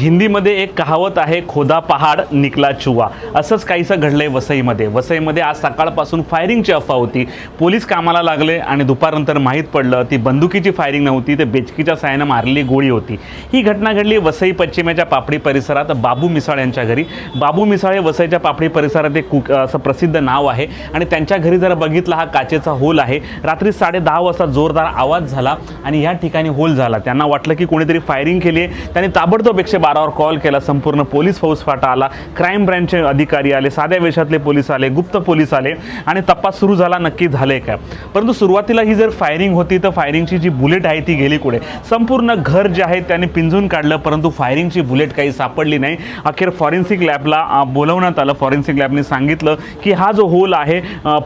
हिंदीमध्ये एक कहावत आहे खोदा पहाड निकला चुवा. असंच काहीसं घडलंय वसईमध्ये. वसईमध्ये आज सकाळपासून फायरिंगची अफवा होती. पोलीस कामाला लागले आणि दुपारनंतर माहीत पडलं ती बंदुकीची फायरिंग नव्हती ते बेचकीच्या साहाय्यानं मारलेली गोळी होती. ही घटना घडली वसई पश्चिमेच्या पापडी परिसरात. बाबू मिसाळ यांच्या घरी. बाबू मिसाळ हे वसईच्या पापडी परिसरात एक कुक असं प्रसिद्ध नाव आहे आणि त्यांच्या घरी जर बघितला हा काचेचा होल आहे. रात्री साडे दहा वाजता जोरदार आवाज झाला आणि या ठिकाणी होल झाला. त्यांना वाटलं की कोणीतरी फायरिंग केली आहे. त्यांनी ताबडतोब एकशे बारावर कॉल केला. संपूर्ण पोलीस फौजफाटा आला. क्राईम ब्रँचचे अधिकारी आले. साध्या वेशातले पोलीस आले. गुप्त पोलीस आले. आणि तपास सुरू झाला. नक्की झाले काय? परंतु सुरुवातीला ही जर फायरिंग होती तर फायरिंगची जी बुलेट आहे ती गेली कुठे? संपूर्ण घर जे आहे त्याने पिंजून काढलं परंतु फायरिंगची बुलेट काही सापडली नाही. अखेर फॉरेन्सिक लॅबला बोलवण्यात आलं. फॉरेन्सिक लॅबने सांगितलं की हा जो होल आहे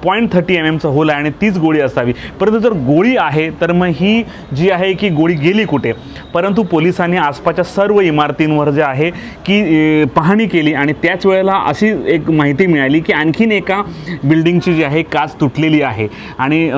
पॉईंट थर्टी एम एमचा होल आहे आणि तीच गोळी असावी. परंतु जर गोळी आहे तर मग ही जी आहे की गोळी गेली कुठे? परंतु पोलिसांनी आसपासच्या सर्व इमारतींवर जे आहे की पाहणी केली आणि त्याच वेळेला अशी एक माहिती मिळाली की आणखीन एका बिल्डिंगची जी आहे काच तुटलेली आहे. आणि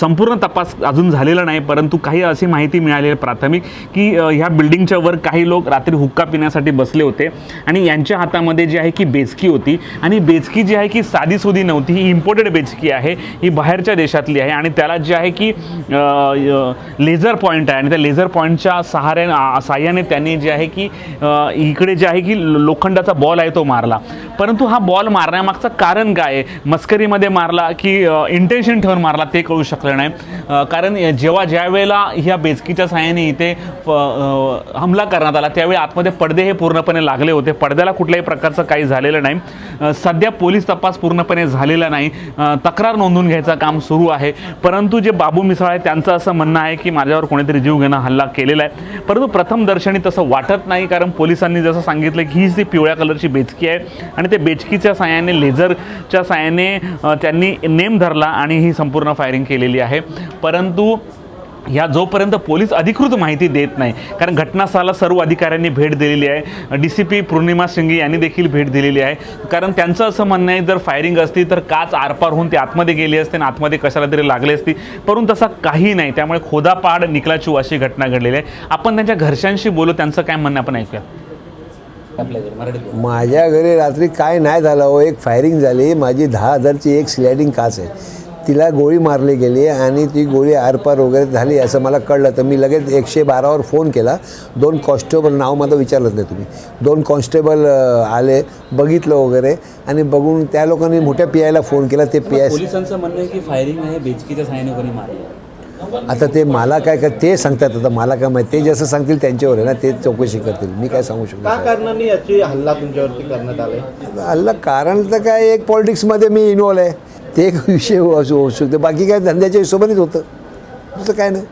संपूर्ण तपास अजून झालेला नाही परंतु काही अशी माहिती मिळाली आहे प्राथमिक की ह्या बिल्डिंगच्या वर काही लोक रात्री हुक्का पिण्यासाठी बसले होते. आणि यांच्या हातामध्ये जी आहे की बेचकी होती. आणि बेचकी जी आहे की साधीसुधी नव्हती ही इम्पोर्टेड बेचकी आहे ही बाहेरच्या देशातली आहे. आणि त्याला जे आहे की लेझर पॉईंट आहे. आणि त्या लेझर पॉईंटच्या सहाऱ्या साह्याने त्यांनी जे आहे की इकडे जे आहे की लोखंडाचा बॉल आहे तो मारला. परंतु हा बॉल मारण्यामागचं कारण काय आहे? मस्करीमध्ये मारला की इंटेन्शन ठेवून मारला ते कळू शकलं नाही. कारण जेव्हा ज्या वेळेला ह्या बेचकीच्या साह्याने इथे हमला करण्यात आला त्यावेळी आतमध्ये पडदे हे पूर्णपणे लागले होते. पडद्याला कुठल्याही प्रकारचं काही झालेलं नाही. सध्या पोलीस तपास पूर्णपणे झालेला नाही. तक्रार नोंदवून घ्यायचं काम सुरू आहे. परंतु जे बाबू मिसाळ आहे त्यांचं असं म्हणणं आहे की माझ्यावर कोणीतरी जीव घेणं हल्ला केलेला आहे. परंतु प्रथम दर्शनी तसं वाटत नाही कारण पोलिसांनी जसं सांगितलं की हीच ती पिवळ्या कलरची बेचकी आहे आणि ते बेचकीच्या साह्याने लेझरच्या साह्याने त्यांनी नेम धरला आणि ही संपूर्ण फायरिंग केलेली आहे. परंतु ह्या जोपर्यंत पोलीस अधिकृत माहिती देत नाही कारण घटनास्थळाला सर्व अधिकाऱ्यांनी भेट दिलेली आहे D C P Purnima Singhi यांनी देखील भेट दिलेली आहे. कारण त्यांचं असं म्हणणं आहे जर फायरिंग असती तर काच आरपार होऊन ते आतमध्ये गेली असते आणि आतमध्ये कशाला तरी लागले असती. परंतु तसा काही नाही त्यामुळे खोदापाड निकलाचू अशी घटना घडलेली आहे. आपण त्यांच्या घरच्यांशी बोलू त्यांचं काय म्हणणं आपण ऐकूया. माझ्या घरी रात्री काय नाही झालं हो एक फायरिंग झाली. माझी दहा हजारची एक स्लॅडिंग काच आहे. तिला गोळी मारली गेली आणि ती गोळी आरपार वगैरे झाली असं मला कळलं. तर मी लगेच एकशे बारावर फोन केला. दोन कॉन्स्टेबल नाव माझं विचारलंच नाही तुम्ही. दोन कॉन्स्टेबल आले बघितलं वगैरे आणि बघून त्या लोकांनी मोठ्या पी आयला फोन केला. ते पी आय पोलिसांचं म्हणणं आहे की फायरिंग आहे बेचकीच्या साहाय्याने कोणी मारलं आता ते मला काय काय ते सांगतात आता मला काय माहिती. ते जसं सांगतील त्यांच्यावर आहे ना ते चौकशी करतील. मी काय सांगू शकतो का कारणाने याची हल्ला तुमच्यावरती करण्यात आलाय? अल्ला कारण तर काय एक पॉलिटिक्समध्ये मी इन्वॉल्व आहे. ते एक विषय असू होऊ शकतो. बाकी काय धंद्याच्या हिशोबानेच होतं. दुसरं काय नाही.